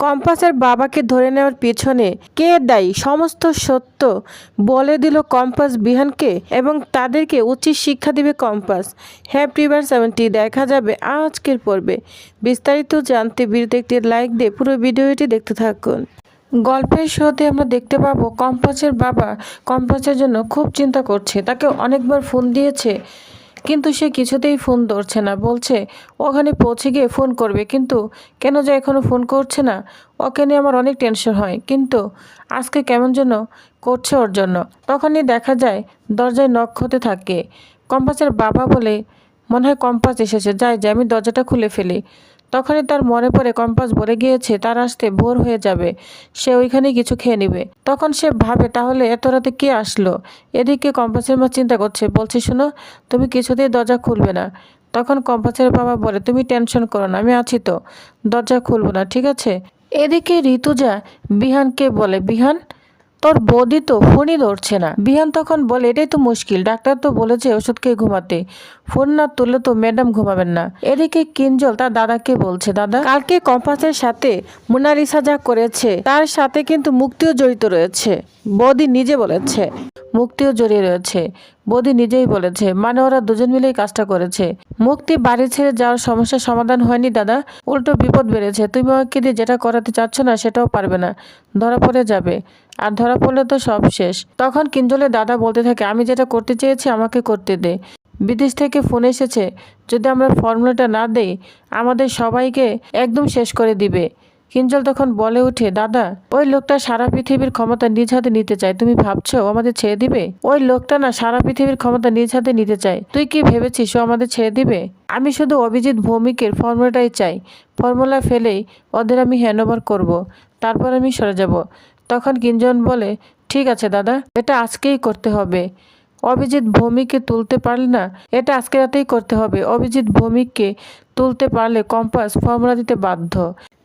কম্পাসের বাবাকে ধরে নেওয়ার পেছনে কে দায়ী? সমস্ত সত্য বলে দিল কম্পাস বিহানকে এবং তাদেরকে উচিত শিক্ষা দিবে কম্পাস। হ্যাঁ প্রিভার সেভেন্টি দেখা যাবে আজকের পর্বে। বিস্তারিত জানতে ভিডিওতে একটি লাইক দিয়ে পুরো ভিডিওটি দেখতে থাকুন। গল্পের শোতে আমরা দেখতে পাবো কম্পাসের বাবা কম্পাসের জন্য খুব চিন্তা করছে। তাকে অনেকবার ফোন দিয়েছে কিন্তু সে কিছুতেই ফোন ধরছে না। বলছে, ওখানে পৌঁছে গিয়ে ফোন করবে, কিন্তু কেন যে এখনও ফোন করছে না? ওকে নিয়ে আমার অনেক টেনশন হয়। কিন্তু আজকে কেমন যেন করছে ওর জন্য। তখনই দেখা যায়, দরজায় নখ হতে থাকে। কম্পাসের বাবা বলে, মনে হয় কম্পাস এসেছে। যাই যে আমি দরজাটা খুলে ফেলি। তখনই তার মনে পড়ে কম্পাস বলে গিয়েছে, তার আসতে ভোর হয়ে যাবে, সে ওইখানেই কিছু খেয়ে নেবে। তখন সে ভাবে, তাহলে এত রাতে কে আসলো? এদিকে কম্পাসের মা চিন্তা করছে, বলছে, শোনো, তুমি কিছুতেই দরজা খুলবে না। তখন কম্পাসের বাবা বলে, তুমি টেনশন করো না, আমি আছি তো, দরজা খুলবো না, ঠিক আছে? এদিকে ঋতুজা বিহানকে বলে, বিহান তোর বৌদি তো ফোনই ধরছে না। বিহান তখন বলে, এটাই তো মুশকিল, ডাক্তার তো বলেছে ওষুধ খেয়ে ঘুমাতে। ফোন না তুললে তো ম্যাডাম ঘুমাবেন না। এদিকে কিঞ্জল তার দাদাকে বলছে, দাদা, কালকে কম্পাসের সাথে মোনালিসা যা করেছে, তার সাথে কিন্তু মুক্তিও জড়িত রয়েছে। বৌদি নিজে বলেছে। মুক্তিও জড়িয়ে রয়েছে। বৌদি নিজেই বলেছে মানে ওরা দুজন মিলেই কাজটা করেছে। মুক্তি বাড়ি ছেড়ে যাওয়ার সমস্যার সমাধান হয়নি, দাদা। উল্টো বিপদ বেড়েছে। তুমি ওকে দিয়ে যেটা করাতে চাচ্ছ না, সেটাও পারবে না। ধরা পড়ে যাবে। আর ধরা পড়লে তো সব শেষ। তখন কিঞ্জলের দাদা বলতে থাকে, আমি যেটা করতে চেয়েছি, আমাকে করতে দে। বিদেশ থেকে ফোন এসেছে, যদি আমরা ফর্মুলাটা না দেই, আমাদের সবাইকে একদম শেষ করে দিবে। কিঞ্জল তখন বলে উঠে, দাদা, ওই লোকটা সারা পৃথিবীর ক্ষমতা নিজ হাতে নিতে চায়, তুমি ভাবছ আমাদের ছেড়ে দিবে? ওই লোকটা না, সারা পৃথিবীর ক্ষমতা নিজ হাতে নিতে চায়, তুই কি ভেবেছিস ও আমাদের ছেড়ে দিবে? আমি শুধু অভিজিৎ ভৌমিকের ফর্মুলাটাই চাই, ফর্মুলা ফেলেই ওদের আমি হ্যান্ডওভার করব, তারপর আমি সরে যাব। তখন কিঞ্জন বলে, ঠিক আছে দাদা, এটা আজকেই করতে হবে। অভিজিৎ ভৌমিককে তুলতে পারলে না, এটা আজকে রাতেই করতে হবে। অভিজিৎ ভৌমিককে তুলতে পারলে কম্পাস ফর্মুলা দিতে বাধ্য।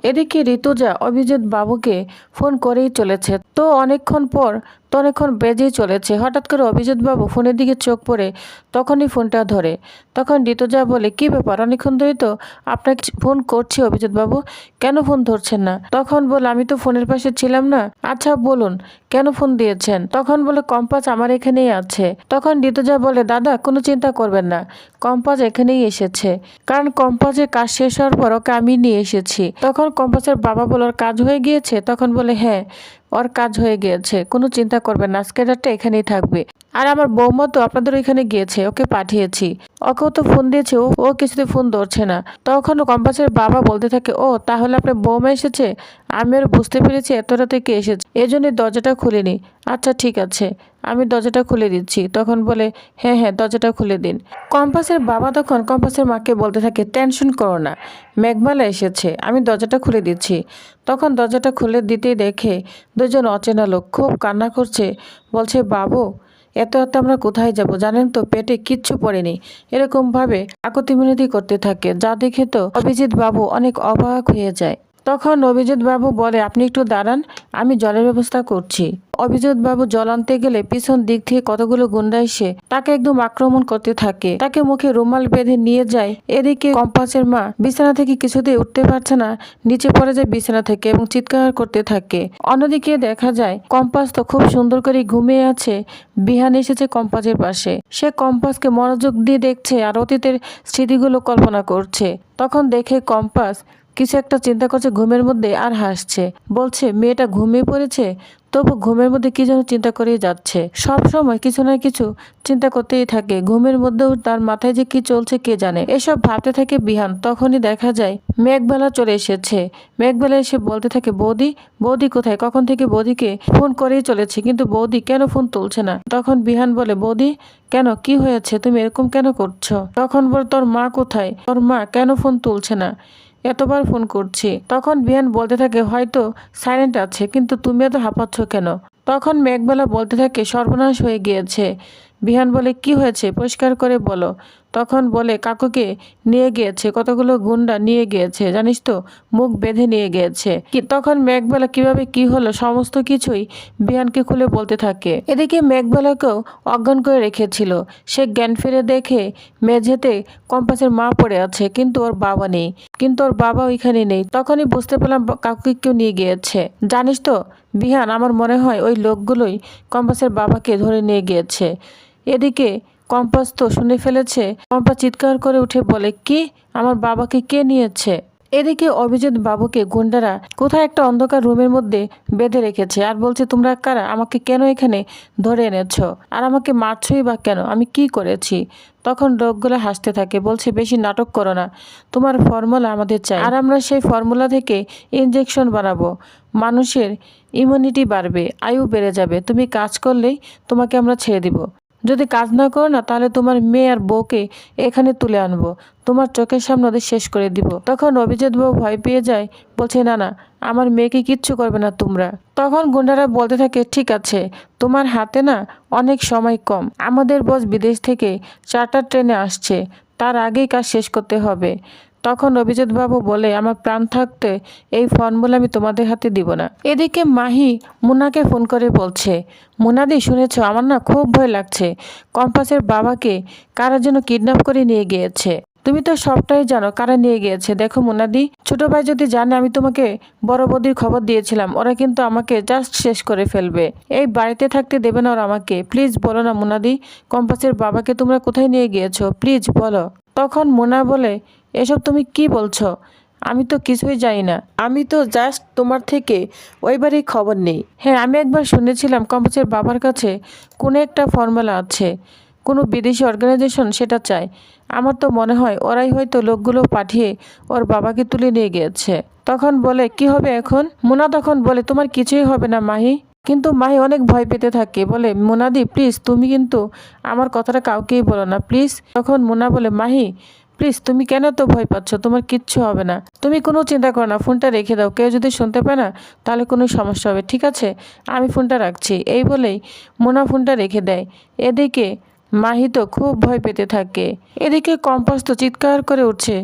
এদিকে ঋতুজা অভিজিৎ বাবুকে ফোন করেই চলেছে। তো অনেকক্ষণ পর তো অনেকক্ষণ বেজেই চলেছে। হঠাৎ করে অভিজিৎ বাবু ফোনের দিকে চোখ পড়ে, তখনই ফোনটা ধরে। তখন ঋতুজা বলে, কি ব্যাপার অনেকক্ষণ ধরেই তো আপনাকে ফোন করছি অভিজিৎ বাবু কেন ফোন ধরছেন না? তখন বলে, আমি তো ফোনের পাশে ছিলাম না। আচ্ছা বলুন, কেন ফোন দিয়েছেন? তখন বলে, কম্পাস আমার এখানেই আছে। তখন ঋতুজা বলে, দাদা, কোনো চিন্তা করবেন না। কম্পাস এখানেই এসেছে। কারণ কম্পাসের কাজ শেষ হওয়ার পর ওকে আমি নিয়ে এসেছি। তখন কম্পাসের বাবা বলার কাজ হয়ে গিয়েছে? তখন বলে হ্যাঁ। ওর কাজ হয়ে গিয়েছে, কোনো চিন্তা করবেন না, স্কেটারটা এখানেই থাকবে। আর আমার বৌমা তো আপনাদের ওইখানে গিয়েছে, ওকে পাঠিয়েছি। ওকেও তো ফোন দিয়েছে, ও ও কিছুতে ফোন ধরছে না। তখন কম্পাসের বাবা বলতে থাকে, ও, তাহলে আপনার বৌমা এসেছে? আমি আর বুঝতে পেরেছি এত রাতে কে এসেছে। এই জন্যই দরজাটা খুলিনি। আচ্ছা ঠিক আছে। আমি দরজাটা খুলে দিচ্ছি। তখন বলে হ্যাঁ হ্যাঁ দরজাটা খুলে দিন। কম্পাসের বাবা তখন কম্পাসের মাকে বলতে থাকে, টেনশন করো না, মেঘমালা এসেছে। আমি দরজাটা খুলে দিচ্ছি। তখন দরজাটা খুলে দিতেই দেখে দুজন অচেনা লোক খুব কান্না করছে। বলছে, বাবু, এত রাতে আমরা কোথায় যাব? জানেন তো, পেটে কিচ্ছু পড়েনি। এরকমভাবে আকতি মিনতি করতে থাকে। যা দেখে তো অভিজিৎ বাবু অনেক অবাক হয়ে যায়। তখন অভিজিৎ বাবু বলে, আপনি একটু দাঁড়ান, আমি জলের ব্যবস্থা করছি। অভিজিৎ বাবু জল আনতে গেলে পিছন দিক থেকে কতগুলো গুন্ডা এসে তাকে একদম আক্রমণ করতে থাকে। তাকে মুখে রুমাল বেঁধে নিয়ে যায়। এদিকে কম্পাসের মা বিছানা থেকে কিছুতেই উঠতে পারছে না, নিচে পড়ে যায় বিছানা থেকে এবং চিৎকার করতে থাকে। অন্যদিকে দেখা যায়, কম্পাস তো খুব সুন্দর করে ঘুমিয়ে আছে। বিহান এসেছে কম্পাসের পাশে। সে কম্পাসকে মনোযোগ দিয়ে দেখছে আর অতীতের স্মৃতিগুলো কল্পনা করছে। তখন দেখে কম্পাস কিছু একটা চিন্তা করছে, ঘুমের মধ্যে আর হাসছে। বলছে, মেয়েটা ঘুমিয়ে পড়েছে? তবু ঘুমের মধ্যে কি যেন চিন্তা করেই যাচ্ছে। সব সময় কিছু না কিছু চিন্তা করতেই থাকে। ঘুমের মধ্যেও তার মাথায় যে কি চলছে কে জানে। এসব ভাবতে থাকে বিহান। তখনই দেখা যায়, মেঘবেলা চলে এসেছে। মেঘবেলা এসে বলতে থাকে, বৌদি বৌদি কোথায়? কখন থেকে বৌদিকে ফোন করেই চলেছে? কিন্তু বৌদি কেন ফোন তুলছে না? তখন বিহান বলে, বৌদি, কেন? কি হয়েছে? তুমি এরকম কেন করছ? তখন বল, তোর মা কোথায়? তোর মা কেন ফোন তুলছে না? এতবার ফোন করছি। তখন বিহান বলতে থাকে, হয়তো সাইলেন্ট আছে, কিন্তু তুমি এত হাঁপাচ্ছ কেন? তখন মেঘবেলা বলতে থাকে, সর্বনাশ হয়ে গিয়েছে। বিহান বলে, কি হয়েছে? পরিষ্কার করে বলো। তখন বলে, কাকুকে নিয়ে গিয়েছে, কতগুলো গুন্ডা নিয়ে গিয়েছে, জানিস তো, মুখ বেঁধে নিয়ে গিয়েছে। তখন মেঘবেলা কীভাবে কি হলো, সমস্ত কিছুই বিহানকে খুলে বলতে থাকে। এদিকে মেঘবেলাকেও অজ্ঞান করে রেখেছিল। সে জ্ঞান ফিরে দেখে মেঝেতে কম্পাসের মা পড়ে আছে, কিন্তু ওর বাবা নেই। কিন্তু ওর বাবা ওইখানে নেই। তখনই বুঝতে পারলাম কাকুকে কেউ নিয়ে গিয়েছে। জানিস তো, বিহান, আমার মনে হয় ওই লোকগুলোই কম্পাসের বাবাকে ধরে নিয়ে গিয়েছে। এদিকে কম্পাস তো শুনে ফেলেছে। কম্পাস চিৎকার করে উঠে বলে, কি? আমার বাবাকে কে নিয়েছে? এদিকে অভিজিৎ বাবুকে গুন্ডারা কোথায় একটা অন্ধকার রুমের মধ্যে বেঁধে রেখেছে আর বলছে, তোমরা কারা? আমাকে কেন এখানে ধরে এনেছো? আর আমাকে মারছই বা কেন? আমি কি করেছি? তখন লোকগুলো হাসতে থাকে, বলছে, বেশি নাটক করো না। তোমার ফর্মুলা আমাদের চাই। আর আমরা সেই ফর্মুলা থেকে ইনজেকশন বানাবো। মানুষের ইমিউনিটি বাড়বে, আয়ু বেড়ে যাবে। তুমি কাজ করলেই তোমাকে আমরা ছেড়ে দিব। যদি কাজ না করো না, তাহলে তোমার মেয়ে আর বউকে এখানে তুলে আনব। তোমার চোখের সামনে ওদের শেষ করে দিব। তখন অভিজিৎ বউ ভয় পেয়ে যায়, বলছে, না না, আমার মেয়েকে কিচ্ছু করবে না তোমরা। তখন গুন্ডারা বলতে থাকে, ঠিক আছে, তোমার হাতে না অনেক সময় কম। আমাদের বস বিদেশ থেকে চার্টার ট্রেনে আসছে, তার আগেই কাজ শেষ করতে হবে। তখন অভিজিৎ বাবু বলে, আমার প্রাণ থাকতে এই ফর্মুলা আমি তোমাদের হাতে দিব না। এদিকে মাহি মুনাকে ফোন করে বলছে, মুনাদি, শুনেছ? আমার না খুব ভয় লাগছে। কম্পাসের বাবাকে কারা যেন কিডন্যাপ করে নিয়ে গিয়েছে। তুমি তো সবটাই জানো কারা নিয়ে গিয়েছে। দেখো মুনাদি, ছোট ভাই যদি জানে, আমি তোমাকে বড় বৌদির খবর দিয়েছিলাম। ওরা কিন্তু আমাকে জাস্ট শেষ করে ফেলবে। এই বাড়িতে থাকতে দেবে না ওরা আমাকে। প্লিজ বলো না মুনাদি, কম্পাসের বাবাকে তোমরা কোথায় নিয়ে গিয়েছো? প্লিজ বলো। তখন মোনা বলে, এসব তুমি কি বলছো? আমি তো কিছুই জানি না। আমি তো জাস্ট তোমার থেকে ওইবারই খবর নেই। হ্যাঁ আমি একবার শুনেছিলাম কম্পাসের বাবার কাছে কোনো একটা ফর্মুলা আছে, কোনো বিদেশি অর্গানাইজেশন সেটা চায়। আমার তো মনে হয় ওরাই হয়তো লোকগুলো পাঠিয়ে ওর বাবাকে তুলে নিয়ে গিয়েছে। তখন বলে, কি হবে এখন? মোনা তখন বলে, তোমার কিছুই হবে না মাহি। কিন্তু মাহি অনেক ভয় পেতে থাকে, বলে, মোনাদি প্লিজ তুমি কিন্তু আমার কথাটা কাউকেই বলো না প্লিজ তখন মোনা বলে, মাহি প্লিজ তুমি কেন তো ভয় পাচ্ছ? তোমার কিচ্ছু হবে না। তুমি কোনো চিন্তা করো না, ফোনটা রেখে দাও। কেউ যদি শুনতে পায় না, তাহলে কোনো সমস্যা হবে। ঠিক আছে, আমি ফোনটা রাখছি। এই বলেই মোনা ফোনটা রেখে দেয়। এদিকে মাহি তো খুব ভয় পেতে থাকে। এদিকে কম্পাস তো চিৎকার করে উঠছে।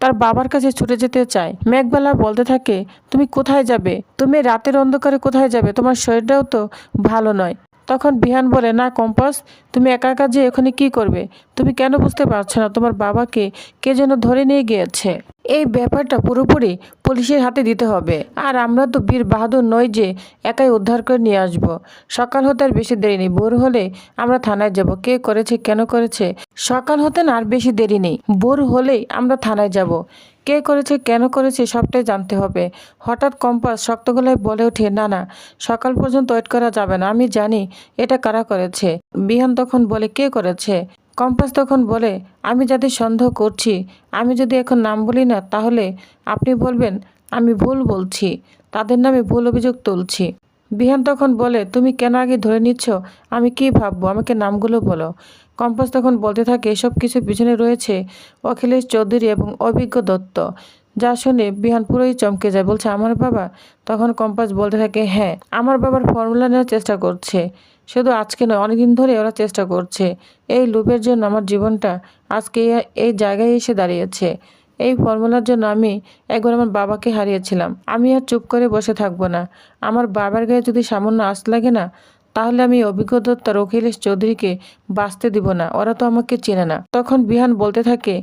তার বাবার কাছে ছুটে যেতে চায়। মেঘবেলা বলতে থাকে, তুমি কোথায় যাবে? তুমি রাতের অন্ধকারে কোথায় যাবে? তোমার শরীরটাও তো ভালো নয়। তখন বিহান বলে, না কম্পাস, তুমি একা একা যে এখানে কি করবে? তুমি কেন বুঝতে পারছ না তোমার বাবাকে? কে যেন ধরে নিয়ে গিয়েছে? এই ব্যাপারটা পুরোপুরি পুলিশের হাতে দিতে হবে। আর আমরা তো বীর বাহাদুর নই যে একাই উদ্ধার করে নিয়ে আসব। সকাল হতে আর বেশি দেরি নেই। ভোর হলে আমরা থানায় যাব। কে করেছে, কেন করেছে? সকাল হতে না আর বেশি দেরি নেই। ভোর হলেই আমরা থানায় যাব। কে করেছে, কেন করেছে, সবটাই জানতে হবে। হঠাৎ কম্পাস শক্ত গলায় বলে ওঠে, না না, সকাল পর্যন্ত ওয়েট করা যাবে না, আমি জানি এটা কারা করেছে। বিহান তখন বলে, কে করেছে? কম্পাস তখন বলে, আমি যাদের সন্দেহ করছি, আমি যদি এখন নাম বলি না, তাহলে আপনি বলবেন, আমি ভুল বলছি, তাদের নামে ভুল অভিযোগ তুলছি। বিহান তখন বলে, তুমি কেন আগে ধরে নিচ্ছ? আমি কি ভাববো? আমাকে নামগুলো বলো। কম্পাস তখন বলতে থাকে, এসব কিছু পিছনে রয়েছে অখিলেশ চৌধুরী এবং অভিজ্ঞ দত্ত। যা শুনে বিহান পুরোই চমকে যায়। বলছে, আমার বাবা? তখন কম্পাস বলতে থাকে হ্যাঁ আমার বাবার ফর্মুলা নেওয়ার চেষ্টা করছে। শুধু আজকে নয়, অনেকদিন ধরে ওরা চেষ্টা করছে। এই লোভের জন্য আমার জীবনটা আজকে এই- জায়গায় এসে দাঁড়িয়েছে। এই ফর্মুলার জন্য আমি একবার আমার বাবাকে হারিয়েছিলাম। আমি আর চুপ করে বসে থাকব না। আমার বাবার গায়ে যদি সামান্য আঁচ লাগে না তাহলে আমি অভিজ্ঞ দত্ত অখিলেশ চৌধুরীকে বাঁচতে দিব না, ওরা তো আমাকে চেনে না। তখন বিহান বলতে থাকে,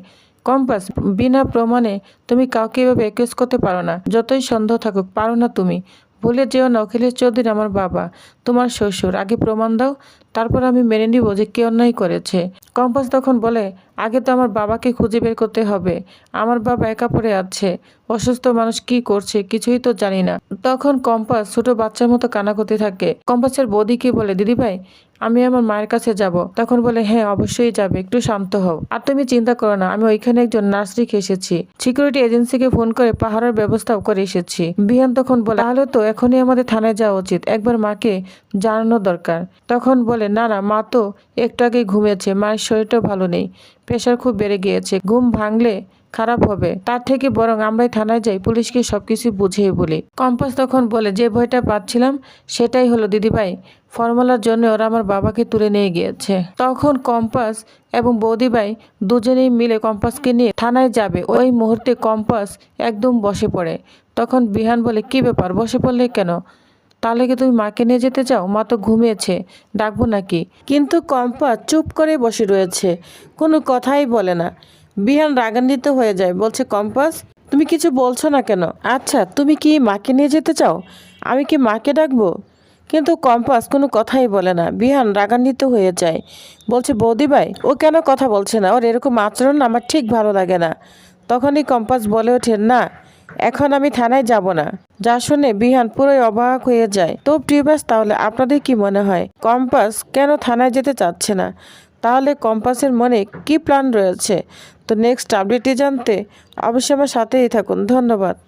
কম্পাস, বিনা প্রমাণে তুমি কাউকে এভাবে একুজ করতে পারো না। যতই সন্দেহ থাকুক, পারো না তুমি। ভুলে যেও না, অখিলেশ চৌধুরী আমার বাবা, তোমার শ্বশুর। আগে প্রমাণ দাও, তারপর আমি মেনে নিব যে কে অন্যায় করেছে। কম্পাস তখন বলে, আগে তো আমার বাবাকে খুঁজে বের করতে হবে। আমার বাবা একা পড়ে আছে। অসুস্থ মানুষ কি করছে কিছুই তো জানি না। তখন কম্পাস ছোট বাচ্চার মতো কানা করতে থাকে। কম্পাসের বৌদি কি বলে দিদি ভাই আমি আমার মায়ের কাছে যাব। তখন বলে হ্যাঁ অবশ্যই যাবে। একটু শান্ত হও। আর তুমি চিন্তা করো না, আমি ওইখানে একজন নার্স রেখে এসেছি। সিকিউরিটি এজেন্সিকে ফোন করে পাহাড়ের ব্যবস্থাও করে এসেছি। বিহান তখন বলে, তাহলে তো এখনই আমাদের থানায় যাওয়া উচিত। একবার মাকে জানানো দরকার। তখন বলে, না না, মা তো একটু আগেই ঘুমিয়েছে। মায়ের শরীরটাও ভালো নেই। প্রেশার খুব বেড়ে গিয়েছে। ঘুম ভাঙলে খারাপ হবে। তার থেকে বরং আমরাই থানায় যাই, পুলিশকে সবকিছু বুঝিয়ে বলি। কম্পাস তখন বলে, যে ভয়টা পাচ্ছিলাম, সেটাই হলো, দিদিভাই, ফর্মুলার জন্য ওরা আমার বাবাকে তুলে নিয়ে গিয়েছে। তখন কম্পাস এবং বৌদিভাই দুজনেই মিলে কম্পাসকে নিয়ে থানায় যাবে। ওই মুহূর্তে কম্পাস একদম বসে পড়ে। তখন বিহান বলে, কি ব্যাপার, বসে পড়লে কেন? তাহলে কি তুমি মাকে নিয়ে যেতে চাও? মা তো ঘুমিয়েছে, ডাকবো নাকি? কিন্তু কম্পা চুপ করে বসে রয়েছে, কোনো কথাই বলে না। বিহান রাগান্বিত হয়ে যায়, বলছে, কম্পাস, তুমি কিছু বলছো না কেন? আচ্ছা তুমি কি মাকে নিয়ে যেতে চাও? আমি কি মাকে ডাকবো? কিন্তু কম্পাস কোনো কথাই বলে না। বিহান রাগান্বিত হয়ে যায়, বলছে, বৌদি ভাই, ও কেন কথা বলছে না? ওর এরকম আচরণ আমার ঠিক ভালো লাগে না। তখনই কম্পাস বলে ওঠে, না, এখন আমি থানায় যাব না। যা শুনে বিহান পুরোই অবাক হয়ে যায়, তো প্রিয়বাস, তাহলে আপনাদের কি মনে হয়? কম্পাস কেন থানায় যেতে চাচ্ছে না? তাহলে কম্পাসের মনে কি প্ল্যান রয়েছে? তো নেক্সট আপডেটটি জানতে অবশ্যই আমার সাথেই থাকুন। ধন্যবাদ।